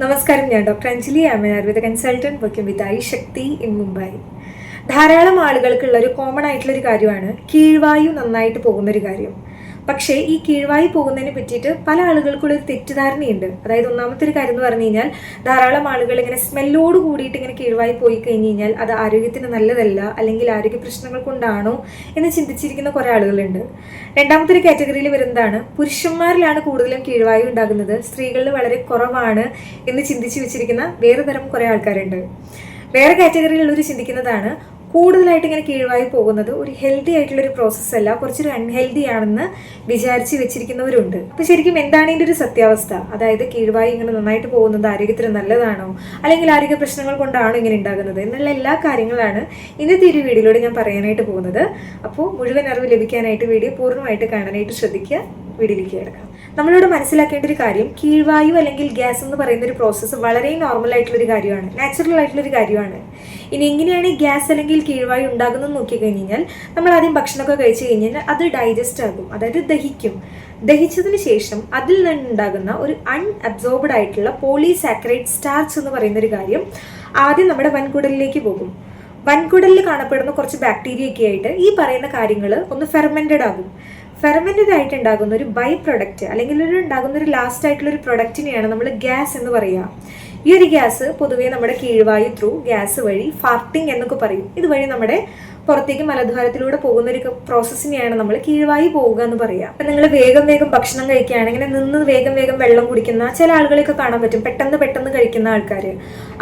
നമസ്കാരം ഞാൻ doctor Anjali. Am Ayurveda consultant working with I Shakti in Mumbai ധാരാളം ആളുകൾക്കുള്ള ഒരു കോമൺ ആയിട്ടുള്ള ഒരു കാര്യമാണ് കീഴ്വായു നന്നായിട്ട് പോകുന്ന ഒരു കാര്യം. പക്ഷേ ഈ കീഴ്വായി പോകുന്നതിനെ പറ്റിയിട്ട് പല ആളുകൾക്കുള്ള ഒരു തെറ്റിദ്ധാരണയുണ്ട്. അതായത് ഒന്നാമത്തെ ഒരു കാര്യം എന്ന് പറഞ്ഞു കഴിഞ്ഞാൽ ധാരാളം ആളുകൾ ഇങ്ങനെ സ്മെല്ലോട് കൂടിയിട്ട് ഇങ്ങനെ കീഴ്വായി പോയി കഴിഞ്ഞ് കഴിഞ്ഞാൽ അത് ആരോഗ്യത്തിന് നല്ലതല്ല അല്ലെങ്കിൽ ആരോഗ്യ പ്രശ്നങ്ങൾ കൊണ്ടാണോ എന്ന് ചിന്തിച്ചിരിക്കുന്ന കുറേ ആളുകളുണ്ട്. രണ്ടാമത്തെ ഒരു കാറ്റഗറിയിൽ വരുന്നതാണ് പുരുഷന്മാരിലാണ് കൂടുതലും കീഴ്വായു ഉണ്ടാകുന്നത്. സ്ത്രീകളിൽ വളരെ കുറവാണ് എന്ന് ചിന്തിച്ചു വെച്ചിരിക്കുന്ന വേറെ തരം കുറേ ആൾക്കാരുണ്ട്. വേറെ കാറ്റഗറിയിലുള്ളവർ ചിന്തിക്കുന്നതാണ് കൂടുതലായിട്ട് ഇങ്ങനെ കീഴ്വായി പോകുന്നത് ഒരു ഹെൽത്തി ആയിട്ടുള്ള ഒരു പ്രോസസ്സ് അല്ല. കുറച്ചൊരു അൺഹെൽത്തി ആണെന്ന് വിചാരിച്ച് വെച്ചിരിക്കുന്നവരുണ്ട്. അപ്പൊ ശരിക്കും എന്താണ് ഇതിന്റെ ഒരു സത്യാവസ്ഥ? അതായത് കീഴ്വായി ഇങ്ങനെ നന്നായിട്ട് പോകുന്നത് ആരോഗ്യത്തിന് നല്ലതാണോ? അല്ലെങ്കിൽ ആരോഗ്യ പ്രശ്നങ്ങൾ കൊണ്ടാണോ ഇങ്ങനെ ഉണ്ടാകുന്നത്? എന്നുള്ള എല്ലാ കാര്യങ്ങളാണ് ഇന്നത്തെ ഒരു വീഡിയോയിലൂടെ ഞാൻ പറയാനായിട്ട് പോകുന്നത്. അപ്പോൾ മുഴുവൻ അറിവ് ലഭിക്കാനായിട്ട് വീഡിയോ പൂർണമായിട്ട് കാണാനായിട്ട് ശ്രദ്ധിക്കുക. വീഡിയോയിലേക്ക് കിടക്കാം. നമ്മളോട് മനസ്സിലാക്കേണ്ട ഒരു കാര്യം കീഴ്വായു അല്ലെങ്കിൽ ഗ്യാസ് എന്ന് പറയുന്ന ഒരു പ്രോസസ്സ് വളരെ നോർമൽ ആയിട്ടുള്ള ഒരു കാര്യമാണ് നാച്ചുറൽ ആയിട്ടുള്ള ഒരു കാര്യമാണ്. ഇനി എങ്ങനെയാണ് ഗ്യാസ് അല്ലെങ്കിൽ കീഴ്വായു ഉണ്ടാകുന്നത് നോക്കി കഴിഞ്ഞാൽ നമ്മൾ ആദ്യം ഭക്ഷണമൊക്കെ കഴിച്ചു കഴിഞ്ഞാൽ അത് ഡൈജസ്റ്റ് ആകും അതായത് ദഹിക്കും. ദഹിച്ചതിന് ശേഷം അതിൽ നിന്നുണ്ടാകുന്ന ഒരു അൺഅബ്സോർബ്ഡ് ആയിട്ടുള്ള പോളിസാക്കറൈഡ് സ്റ്റാർച്ച് എന്ന് പറയുന്ന ഒരു കാര്യം ആദ്യം നമ്മുടെ വൻകുടലിലേക്ക് പോകും. വൻകുടലിൽ കാണപ്പെടുന്ന കുറച്ച് ബാക്ടീരിയ ഒക്കെ ആയിട്ട് ഈ പറയുന്ന കാര്യങ്ങൾ ഒന്ന് ഫെർമെന്റഡ് ആകും. ഫെർമെന്റഡ് ആയിട്ട് ഉണ്ടാകുന്ന ഒരു ബൈ പ്രൊഡക്റ്റ് അല്ലെങ്കിൽ ഒരു ഉണ്ടാകുന്ന ഒരു ലാസ്റ്റ് ആയിട്ടുള്ള ഒരു പ്രൊഡക്റ്റിനെയാണ് നമ്മൾ ഗ്യാസ് എന്ന് പറയുക ഈ ഒരു ഗ്യാസ് പൊതുവേ നമ്മുടെ കീഴ്വായു ത്രൂ ഗ്യാസ് വഴി ഫാർട്ടിങ് എന്നൊക്കെ പറയും. ഇതുവഴി നമ്മുടെ പുറത്തേക്ക് മലദ്വാരത്തിലൂടെ പോകുന്ന ഒരു പ്രോസസ്സിനെയാണ് നമ്മൾ കീഴ്വായി പോവുക എന്ന് പറയുക അപ്പം നിങ്ങൾ വേഗം വേഗം ഭക്ഷണം കഴിക്കുകയാണെങ്കിൽ നിന്ന് വേഗം വേഗം വെള്ളം കുടിക്കുന്ന ചില ആളുകളെയൊക്കെ കാണാൻ പറ്റും. പെട്ടെന്ന് പെട്ടെന്ന് കഴിക്കുന്ന ആൾക്കാർ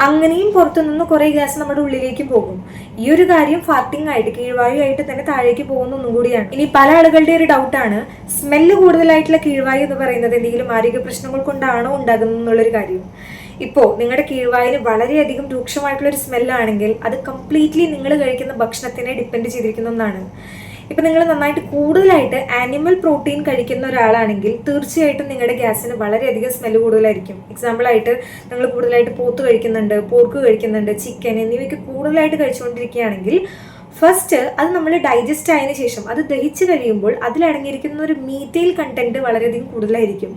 അങ്ങനെയും പുറത്തു നിന്ന് കുറേ ഗ്യാസ് നമ്മുടെ ഉള്ളിലേക്ക് പോകും. ഈ ഒരു കാര്യം ഫാർട്ടിംഗ് ആയിട്ട് കീഴ്വായു ആയിട്ട് തന്നെ താഴേക്ക് പോകുന്ന ഒന്നും കൂടിയാണ്. ഇനി പല ആളുകളുടെ ഒരു ഡൗട്ടാണ് സ്മെല്ല് കൂടുതലായിട്ടുള്ള കീഴ്വായു എന്ന് പറയുന്നത് എന്തെങ്കിലും ആരോഗ്യ പ്രശ്നങ്ങൾ കൊണ്ടാണോ ഉണ്ടാകുന്നത് എന്നുള്ളൊരു കാര്യം. ഇപ്പോൾ നിങ്ങളുടെ കീഴ്വായിൽ വളരെയധികം രൂക്ഷമായിട്ടുള്ള ഒരു സ്മെല്ലാണെങ്കിൽ അത് കംപ്ലീറ്റ്ലി നിങ്ങൾ കഴിക്കുന്ന ഭക്ഷണത്തിനെ ഡിപ്പെൻഡ് ചെയ്തിരിക്കുന്ന ഒന്നാണ്. ഇപ്പം നിങ്ങൾ നന്നായിട്ട് കൂടുതലായിട്ട് ആനിമൽ പ്രോട്ടീൻ കഴിക്കുന്ന ഒരാളാണെങ്കിൽ തീർച്ചയായിട്ടും നിങ്ങളുടെ ഗ്യാസിന് വളരെയധികം സ്മെല്ല് കൂടുതലായിരിക്കും. എക്സാമ്പിളായിട്ട് നിങ്ങൾ കൂടുതലായിട്ട് പോത്ത് കഴിക്കുന്നുണ്ട് പോർക്ക് കഴിക്കുന്നുണ്ട് ചിക്കൻ എന്നിവയൊക്കെ കൂടുതലായിട്ട് കഴിച്ചുകൊണ്ടിരിക്കുകയാണെങ്കിൽ ഫസ്റ്റ് അത് നമ്മൾ ഡൈജസ്റ്റ് ആയതിനു ശേഷം അത് ദഹിച്ചു കഴിയുമ്പോൾ അതിലടങ്ങിയിരിക്കുന്ന ഒരു മീത്തയിൽ കണ്ടന്റ് വളരെയധികം കൂടുതലായിരിക്കും.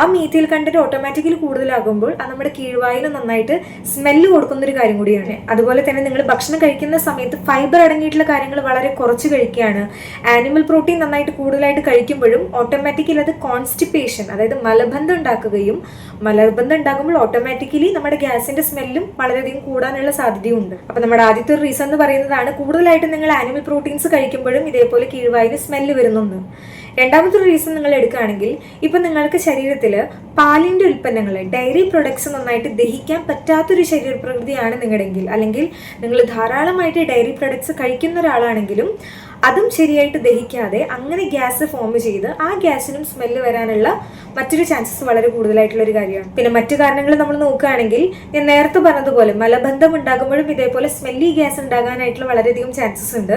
ആ മീത്തയിൽ കണ്ടന്റ് ഓട്ടോമാറ്റിക്കലി കൂടുതലാകുമ്പോൾ അത് നമ്മുടെ കീഴ്വായിന് നന്നായിട്ട് സ്മെല്ല് കൊടുക്കുന്ന ഒരു കാര്യം കൂടിയാണ്. അതുപോലെ തന്നെ നിങ്ങൾ ഭക്ഷണം കഴിക്കുന്ന സമയത്ത് ഫൈബർ അടങ്ങിയിട്ടുള്ള കാര്യങ്ങൾ വളരെ കുറച്ച് കഴിക്കുകയാണ്. ആനിമൽ പ്രോട്ടീൻ നന്നായിട്ട് കൂടുതലായിട്ട് കഴിക്കുമ്പോഴും ഓട്ടോമാറ്റിക്കലി അത് കോൺസ്റ്റിപ്പേഷൻ അതായത് മലബന്ധം ഉണ്ടാക്കുകയും മലബന്ധം ഉണ്ടാകുമ്പോൾ ഓട്ടോമാറ്റിക്കലി നമ്മുടെ ഗ്യാസിന്റെ സ്മെല്ലും വളരെയധികം കൂടാനുള്ള സാധ്യതയുണ്ട്. അപ്പൊ നമ്മുടെ ആദ്യത്തെ ഒരു റീസൺ എന്ന് പറയുന്നതാണ് കൂടുതലായിട്ട് നിങ്ങൾ ആനിമൽ പ്രോട്ടീൻസ് കഴിക്കുമ്പോഴും ഇതേപോലെ കീഴ്വായിന് സ്മെല്ല് വരുന്നുണ്ട്. രണ്ടാമത്തെ ഒരു റീസൺ നിങ്ങൾ എടുക്കുകയാണെങ്കിൽ ഇപ്പം നിങ്ങൾക്ക് ശരീരത്തിൽ പാലിന്റെ ഉൽപ്പന്നങ്ങൾ ഡയറി പ്രൊഡക്ട്സ് നന്നായിട്ട് ദഹിക്കാൻ പറ്റാത്തൊരു ശരീരപ്രകൃതിയാണ് നിങ്ങളുടെങ്കിൽ അല്ലെങ്കിൽ നിങ്ങൾ ധാരാളമായിട്ട് ഡയറി പ്രൊഡക്ട്സ് കഴിക്കുന്ന ഒരാളാണെങ്കിലും അതും ശരിയായിട്ട് ദഹിക്കാതെ അങ്ങനെ ഗ്യാസ് ഫോം ചെയ്ത് ആ ഗ്യാസിനും സ്മെല്ല് വരാനുള്ള മറ്റൊരു ചാൻസസ് വളരെ കൂടുതലായിട്ടുള്ള ഒരു കാര്യമാണ്. പിന്നെ മറ്റു കാരണങ്ങൾ നമ്മൾ നോക്കുകയാണെങ്കിൽ ഞാൻ നേരത്തെ പറഞ്ഞതുപോലെ മലബന്ധം ഉണ്ടാകുമ്പോഴും ഇതേപോലെ സ്മെല്ലി ഗ്യാസ് ഉണ്ടാകാനായിട്ടുള്ള വളരെയധികം ചാൻസസ് ഉണ്ട്.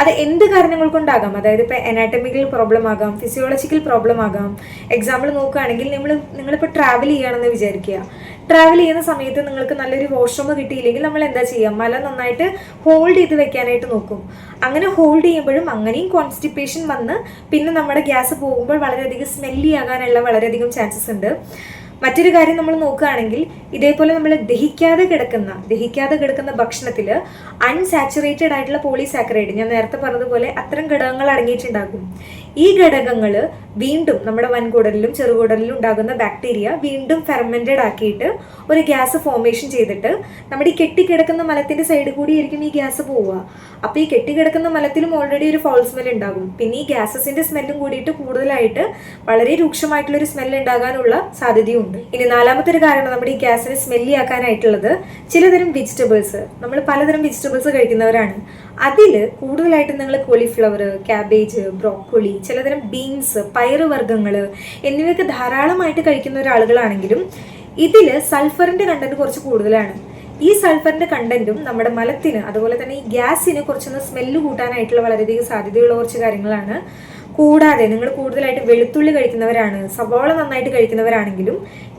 അത് എന്ത് കാരണങ്ങൾ കൊണ്ടാകാം? അതായത് ഇപ്പോൾ എനാറ്റമിക്കൽ പ്രോബ്ലം ആകാം ഫിസിയോളജിക്കൽ പ്രോബ്ലം ആകാം. എക്സാമ്പിൾ നോക്കുകയാണെങ്കിൽ നമ്മൾ നിങ്ങളിപ്പോൾ ട്രാവൽ ചെയ്യുകയാണെന്ന് വിചാരിക്കുക. ട്രാവൽ ചെയ്യുന്ന സമയത്ത് നിങ്ങൾക്ക് നല്ലൊരു വാഷ്റൂം കിട്ടിയില്ലെങ്കിൽ നമ്മൾ എന്താ ചെയ്യുക? മല നന്നായിട്ട് ഹോൾഡ് ചെയ്ത് വെക്കാനായിട്ട് നോക്കും. അങ്ങനെ ഹോൾഡ് ചെയ്യുമ്പോഴും അങ്ങനെയും കോൺസ്റ്റിപ്പേഷൻ വന്ന് പിന്നെ നമ്മുടെ ഗ്യാസ് പോകുമ്പോൾ വളരെയധികം സ്മെല്ലി ആകാനുള്ള വളരെയധികം ചാൻസസ് ഉണ്ട്. മറ്റൊരു കാര്യം നമ്മൾ നോക്കുകയാണെങ്കിൽ ഇതേപോലെ നമ്മൾ ദഹിക്കാതെ കിടക്കുന്ന ദഹിക്കാതെ കിടക്കുന്ന ഭക്ഷണത്തിൽ അൺസാച്ചുറേറ്റഡ് ആയിട്ടുള്ള പോളിസാക്കറൈഡ് ഞാൻ നേരത്തെ പറഞ്ഞതുപോലെ അത്തരം ഘടകങ്ങൾ അടങ്ങിയിട്ടുണ്ടാകും. ഈ ഘടകങ്ങൾ വീണ്ടും നമ്മുടെ വൻകുടലിലും ചെറുകുടലിലും ഉണ്ടാകുന്ന ബാക്ടീരിയ വീണ്ടും ഫെർമെന്റഡ് ആക്കിയിട്ട് ഒരു ഗ്യാസ് ഫോർമേഷൻ ചെയ്തിട്ട് നമ്മുടെ ഈ കെട്ടിക്കിടക്കുന്ന മലത്തിന്റെ സൈഡ് കൂടി ആയിരിക്കും ഈ ഗ്യാസ് പോവുക. അപ്പോൾ ഈ കെട്ടിക്കിടക്കുന്ന മലത്തിലും ഓൾറെഡി ഒരു ഫോൾ സ്മെൽ ഉണ്ടാകും. പിന്നെ ഈ ഗ്യാസസിന്റെ സ്മെല്ലും കൂടിയിട്ട് കൂടുതലായിട്ട് വളരെ രൂക്ഷമായിട്ടുള്ള ഒരു സ്മെൽ ഉണ്ടാകാനുള്ള സാധ്യതയുണ്ട്. ഇനി നാലാമത്തെ ഒരു കാരണം നമ്മുടെ ഈ ഗ്യാസിനെ സ്മെല്ലി ആക്കാനായിട്ടുള്ളത് ചിലതരം വെജിറ്റബിൾസ് നമ്മൾ പലതരം വെജിറ്റബിൾസ് കഴിക്കുന്നവരാണ്. അതിൽ കൂടുതലായിട്ട് നിങ്ങൾ കോളിഫ്ലവർ ക്യാബേജ് ബ്രോക്കോളി ചിലതരം ബീൻസ് പയറുവർഗങ്ങൾ എന്നിവയൊക്കെ ധാരാളമായിട്ട് കഴിക്കുന്ന ഒരാളുകളാണെങ്കിലും ഇതിൽ സൾഫറിന്റെ കണ്ടന്റ് കുറച്ച് കൂടുതലാണ്. ഈ സൾഫറിന്റെ കണ്ടന്റും നമ്മുടെ മലത്തിന് അതുപോലെ തന്നെ ഈ ഗ്യാസിന് കുറച്ചൊന്ന് സ്മെല്ല് കൂട്ടാനായിട്ടുള്ള വളരെയധികം സാധ്യതയുള്ള കുറച്ച് കാര്യങ്ങളാണ്. കൂടാതെ നിങ്ങൾ കൂടുതലായിട്ട് വെളുത്തുള്ളി കഴിക്കുന്നവരാണ് സവാള നന്നായിട്ട് കഴിക്കുന്നവരാണെങ്കിലും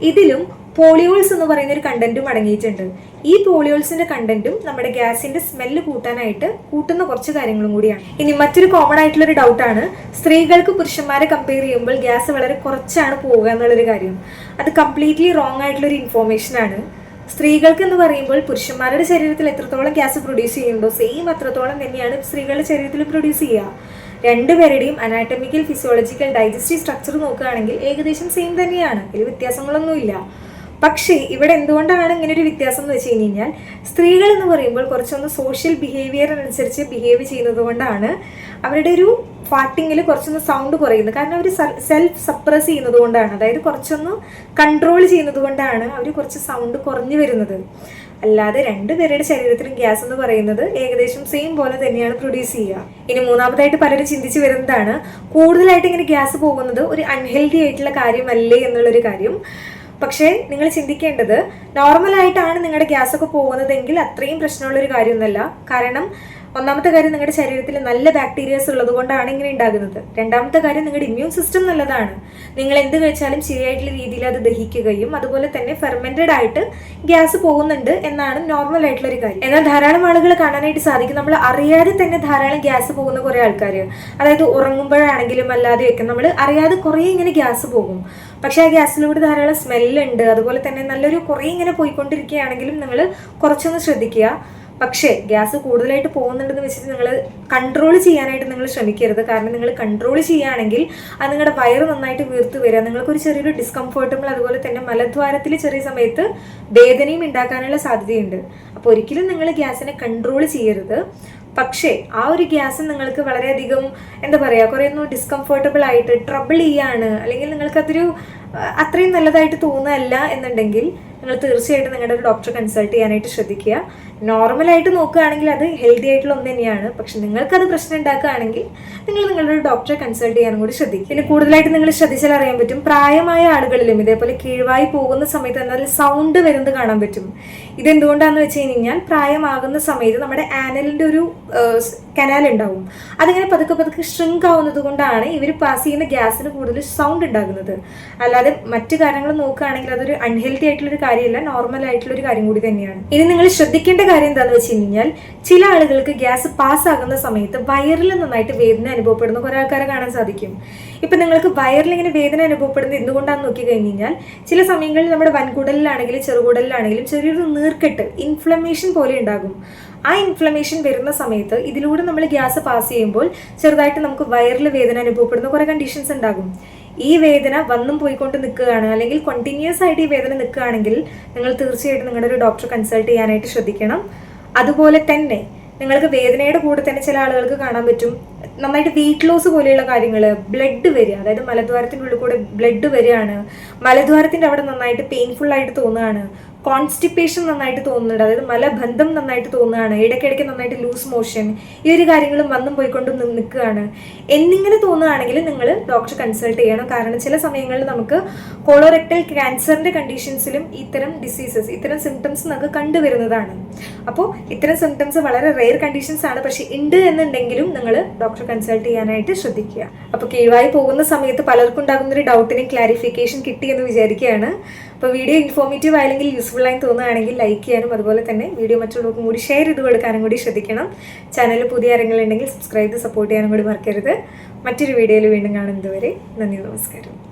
ഇതിലും പോളിയോൾസ് എന്ന് പറയുന്ന ഒരു കണ്ടന്റും അടങ്ങിയിട്ടുണ്ട്. ഈ പോളിയോൾസിന്റെ കണ്ടന്റും നമ്മുടെ ഗ്യാസിന്റെ സ്മെല്ല് കൂട്ടാനായിട്ട് കൂട്ടുന്ന കുറച്ച് കാര്യങ്ങളും കൂടിയാണ്. ഇനി മറ്റൊരു കോമൺ ആയിട്ടുള്ള ഒരു ഡൗട്ടാണ് സ്ത്രീകൾക്ക് പുരുഷന്മാരെ കമ്പയർ ചെയ്യുമ്പോൾ ഗ്യാസ് വളരെ കുറച്ചാണ് പോവുക എന്നുള്ളൊരു കാര്യം. അത് കംപ്ലീറ്റ്ലി റോങ് ആയിട്ടുള്ള ഒരു ഇൻഫോർമേഷൻ ആണ്. സ്ത്രീകൾക്ക് എന്ന് പറയുമ്പോൾ പുരുഷന്മാരുടെ ശരീരത്തിൽ എത്രത്തോളം ഗ്യാസ് പ്രൊഡ്യൂസ് ചെയ്യുന്നുണ്ടോ സെയിം അത്രത്തോളം തന്നെയാണ് സ്ത്രീകളുടെ ശരീരത്തിൽ പ്രൊഡ്യൂസ് ചെയ്യുക. രണ്ടുപേരുടെയും അനാറ്റമിക്കൽ ഫിസിയോളജിക്കൽ ഡൈജസ്റ്റീവ് സ്ട്രക്ചർ നോക്കുകയാണെങ്കിൽ ഏകദേശം സെയിം തന്നെയാണ്. ഇതിൽ വ്യത്യാസങ്ങളൊന്നുമില്ല. പക്ഷേ ഇവിടെ എന്തുകൊണ്ടാണ് ഇങ്ങനെ ഒരു വ്യത്യാസം എന്ന് വെച്ച് കഴിഞ്ഞ് കഴിഞ്ഞാൽ സ്ത്രീകൾ എന്ന് പറയുമ്പോൾ കുറച്ചൊന്ന് സോഷ്യൽ ബിഹേവിയർ അനുസരിച്ച് ബിഹേവ് ചെയ്യുന്നത് കൊണ്ടാണ് അവരുടെ ഒരു ഫാട്ടിങ്ങിൽ കുറച്ചൊന്ന് സൗണ്ട് കുറയുന്നത്. കാരണം അവർ സെൽഫ് സപ്രസ് ചെയ്യുന്നത് കൊണ്ടാണ്. അതായത് കുറച്ചൊന്ന് കൺട്രോൾ ചെയ്യുന്നത് കൊണ്ടാണ് അവർ കുറച്ച് സൗണ്ട് കുറഞ്ഞു വരുന്നത്. അല്ലാതെ രണ്ടുപേരുടെ ശരീരത്തിലും ഗ്യാസ് എന്ന് പറയുന്നത് ഏകദേശം സെയിം പോലെ തന്നെയാണ് പ്രൊഡ്യൂസ് ചെയ്യുക. ഇനി മൂന്നാമതായിട്ട് പലരും ചിന്തിച്ചു വരുന്നതാണ് കൂടുതലായിട്ട് ഇങ്ങനെ ഗ്യാസ് പോകുന്നത് ഒരു അൺഹെൽത്തി ആയിട്ടുള്ള കാര്യമല്ലേ എന്നുള്ളൊരു കാര്യം. പക്ഷേ നിങ്ങൾ ചിന്തിക്കേണ്ടത് നോർമലായിട്ടാണ് നിങ്ങളുടെ ഗ്യാസ് ഒക്കെ പോകുന്നതെങ്കിൽ അത്രയും പ്രശ്നമുള്ളൊരു കാര്യമൊന്നുമല്ല. കാരണം ഒന്നാമത്തെ കാര്യം നിങ്ങളുടെ ശരീരത്തിൽ നല്ല ബാക്ടീരിയസ് ഉള്ളത് കൊണ്ടാണ് ഇങ്ങനെ ഉണ്ടാകുന്നത്. രണ്ടാമത്തെ കാര്യം നിങ്ങളുടെ ഇമ്മ്യൂൺ സിസ്റ്റം നല്ലതാണ്. നിങ്ങൾ എന്ത് കഴിച്ചാലും ശരിയായിട്ടുള്ള രീതിയിൽ അത് ദഹിക്കുകയും അതുപോലെ തന്നെ ഫെർമെന്റഡ് ആയിട്ട് ഗ്യാസ് പോകുന്നുണ്ട് എന്നാണ് നോർമൽ ആയിട്ടുള്ള ഒരു കാര്യം. എന്നാൽ ധാരാളം ആളുകൾ കാണാനായിട്ട് സാധിക്കും. നമ്മൾ അറിയാതെ തന്നെ ധാരാളം ഗ്യാസ് പോകുന്ന കുറേ ആൾക്കാർ അതായത് ഉറങ്ങുമ്പോഴാണെങ്കിലും അല്ലാതെയൊക്കെ നമ്മൾ അറിയാതെ കുറേ ഇങ്ങനെ ഗ്യാസ് പോകും. പക്ഷേ ആ ഗ്യാസിലൂടെ ധാരാളം സ്മെല്ലുണ്ട് അതുപോലെ തന്നെ നല്ലൊരു കുറേ ഇങ്ങനെ പോയിക്കൊണ്ടിരിക്കുകയാണെങ്കിലും നിങ്ങൾ കുറച്ചൊന്ന് ശ്രദ്ധിക്കുക. പക്ഷേ ഗ്യാസ് കൂടുതലായിട്ട് പോകുന്നുണ്ടെന്ന് വെച്ചിട്ട് നിങ്ങൾ കൺട്രോൾ ചെയ്യാനായിട്ട് നിങ്ങൾ ശ്രമിക്കരുത്. കാരണം നിങ്ങൾ കൺട്രോൾ ചെയ്യുകയാണെങ്കിൽ അത് നിങ്ങളുടെ വയറ് നന്നായിട്ട് വീർത്ത് വരിക. നിങ്ങൾക്കൊരു ചെറിയൊരു ഡിസ്കംഫർട്ടബിൾ അതുപോലെ തന്നെ മലദ്വാരത്തിൽ ചെറിയ സമയത്ത് വേദനയും ഉണ്ടാക്കാനുള്ള സാധ്യതയുണ്ട്. അപ്പോൾ ഒരിക്കലും നിങ്ങൾ ഗ്യാസിനെ കൺട്രോൾ ചെയ്യരുത്. പക്ഷേ ആ ഒരു ഗ്യാസ് നിങ്ങൾക്ക് വളരെയധികം എന്താ പറയുക കുറേ ഒന്നും ഡിസ്കംഫർട്ടബിൾ ആയിട്ട് ട്രബിൾ ചെയ്യാണ്. അല്ലെങ്കിൽ നിങ്ങൾക്കതൊരു അതൊരു അത്രയും നല്ലതായിട്ട് തോന്നുകയല്ല എന്നുണ്ടെങ്കിൽ നിങ്ങൾ തീർച്ചയായിട്ടും നിങ്ങളുടെ ഒരു ഡോക്ടറെ കൺസൾട്ട് ചെയ്യാനായിട്ട് ശ്രദ്ധിക്കുക. നോർമലായിട്ട് നോക്കുകയാണെങ്കിൽ അത് ഹെൽത്തി ആയിട്ടുള്ള ഒന്ന് തന്നെയാണ്. പക്ഷെ നിങ്ങൾക്കത് പ്രശ്നം ഉണ്ടാക്കുകയാണെങ്കിൽ നിങ്ങൾ നിങ്ങളുടെ ഒരു ഡോക്ടറെ കൺസൾട്ട് ചെയ്യാനും കൂടി ശ്രദ്ധിക്കുക. പിന്നെ കൂടുതലായിട്ട് നിങ്ങൾ ശ്രദ്ധിച്ചാൽ അറിയാൻ പറ്റും പ്രായമായ ആളുകളിലും ഇതേപോലെ കീഴ്വായി പോകുന്ന സമയത്ത് എന്നാൽ സൗണ്ട് വരുന്നത് കാണാൻ പറ്റും. ഇതെന്തുകൊണ്ടാന്ന് വെച്ച് കഴിഞ്ഞാൽ പ്രായമാകുന്ന സമയത്ത് നമ്മുടെ ആനലിന്റെ ഒരു കനാൽ ഉണ്ടാവും. അതിങ്ങനെ പതുക്കെ പതുക്കെ ഷ്രിങ്ക് ആവുന്നത് കൊണ്ടാണ് ഇവർ പാസ് ചെയ്യുന്ന ഗ്യാസിന് കൂടുതൽ സൗണ്ട് ഉണ്ടാകുന്നത്. അല്ലാതെ മറ്റു കാര്യങ്ങൾ നോക്കുകയാണെങ്കിൽ അതൊരു അൺഹെൽത്തി ആയിട്ടുള്ള ഒരു കാര്യമല്ല നോർമൽ ആയിട്ടുള്ള ഒരു കാര്യം കൂടി തന്നെയാണ്. ഇനി നിങ്ങൾ ശ്രദ്ധിക്കേണ്ട കാര്യം എന്താണെന്ന് വെച്ച് കഴിഞ്ഞാൽ ചില ആളുകൾക്ക് ഗ്യാസ് പാസ് ആകുന്ന സമയത്ത് വയറിൽ നന്നായിട്ട് വേദന അനുഭവപ്പെടുന്ന കുറേ ആൾക്കാരെ കാണാൻ സാധിക്കും. ഇപ്പം നിങ്ങൾക്ക് വയറിൽ ഇങ്ങനെ വേദന അനുഭവപ്പെടുന്നത് എന്തുകൊണ്ടാണെന്ന് നോക്കി കഴിഞ്ഞ് കഴിഞ്ഞാൽ ചില സമയങ്ങളിൽ നമ്മുടെ വൻകുടലിലാണെങ്കിലും ചെറുകുടലിലാണെങ്കിലും ചെറിയൊരു നീർക്കെട്ട് ഇൻഫ്ലമേഷൻ പോലെ ഉണ്ടാകും. ആ ഇൻഫ്ലമേഷൻ വരുന്ന സമയത്ത് ഇതിലൂടെ നമ്മൾ ഗ്യാസ് പാസ് ചെയ്യുമ്പോൾ ചെറുതായിട്ട് നമുക്ക് വയറിൽ വേദന അനുഭവപ്പെടുന്ന കുറേ കണ്ടീഷൻസ് ഉണ്ടാകും. ഈ വേദന വന്നും പോയിക്കൊണ്ട് നിൽക്കുകയാണ്. അല്ലെങ്കിൽ കണ്ടിന്യൂസ് ആയിട്ട് ഈ വേദന നിൽക്കുകയാണെങ്കിൽ നിങ്ങൾ തീർച്ചയായിട്ടും നിങ്ങളുടെ ഒരു ഡോക്ടറെ കൺസൾട്ട് ചെയ്യാനായിട്ട് ശ്രദ്ധിക്കണം. അതുപോലെ തന്നെ നിങ്ങൾക്ക് വേദനയുടെ കൂടെ തന്നെ ചില ആളുകൾക്ക് കാണാൻ പറ്റും. നന്നായിട്ട് വെയിറ്റ് ലോസ് പോലെയുള്ള കാര്യങ്ങൾ ബ്ലഡ് വരിക. അതായത് മലദ്വാരത്തിന്റെ ഉള്ളിൽ കൂടെ ബ്ലഡ് വരികയാണ്. മലദ്വാരത്തിന്റെ അവിടെ നന്നായിട്ട് പെയിൻഫുൾ ആയിട്ട് തോന്നുകയാണ്. കോൺസ്റ്റിപ്പേഷൻ നന്നായിട്ട് തോന്നുന്നുണ്ട്. അതായത് മലബന്ധം നന്നായിട്ട് തോന്നുകയാണ്. ഇടയ്ക്കിടയ്ക്ക് നന്നായിട്ട് ലൂസ് മോഷൻ ഈ ഒരു കാര്യങ്ങളും വന്നും പോയിക്കൊണ്ട് നിൽക്കുകയാണ്. എന്നിങ്ങനെ തോന്നുകയാണെങ്കിൽ നിങ്ങൾ ഡോക്ടറെ കൺസൾട്ട് ചെയ്യണം. കാരണം ചില സമയങ്ങളിൽ നമുക്ക് കോളോറെക്ടൽ ക്യാൻസറിന്റെ കണ്ടീഷൻസിലും ഇത്തരം ഡിസീസസ് ഇത്തരം സിംറ്റംസ് നമുക്ക് കണ്ടുവരുന്നതാണ്. അപ്പോൾ ഇത്തരം സിംറ്റംസ് വളരെ റെയർ കണ്ടീഷൻസ് ആണ്. പക്ഷേ ഉണ്ട് എന്നുണ്ടെങ്കിലും നിങ്ങൾ ഡോക്ടറെ കൺസൾട്ട് ചെയ്യാനായിട്ട് ശ്രദ്ധിക്കുക. അപ്പോൾ കീഴായി പോകുന്ന സമയത്ത് പലർക്കും ഉണ്ടാകുന്ന ഒരു ഡൗട്ടിന് ക്ലാരിഫിക്കേഷൻ കിട്ടിയെന്ന് വിചാരിക്കുകയാണ്. അപ്പോൾ വീഡിയോ ഇൻഫോർമേറ്റീവ് ആയെങ്കിൽ യൂസ്ഫുൾ ആയി തോന്നുകയാണെങ്കിൽ ലൈക്ക് ചെയ്യാനും അതുപോലെ തന്നെ വീഡിയോ മറ്റുള്ളവർക്കും കൂടി ഷെയർ ചെയ്ത് കൊടുക്കാനും കൂടി ശ്രദ്ധിക്കണം. ചാനലിൽ പുതിയ ആരെങ്കിലും സബ്സ്ക്രൈബ് ചെയ്ത് സപ്പോർട്ട് ചെയ്യാനും കൂടി മറക്കരുത്. മറ്റൊരു വീഡിയോയിൽ വീണ്ടും കാണുന്നതുവരെ നന്ദി നമസ്കാരം.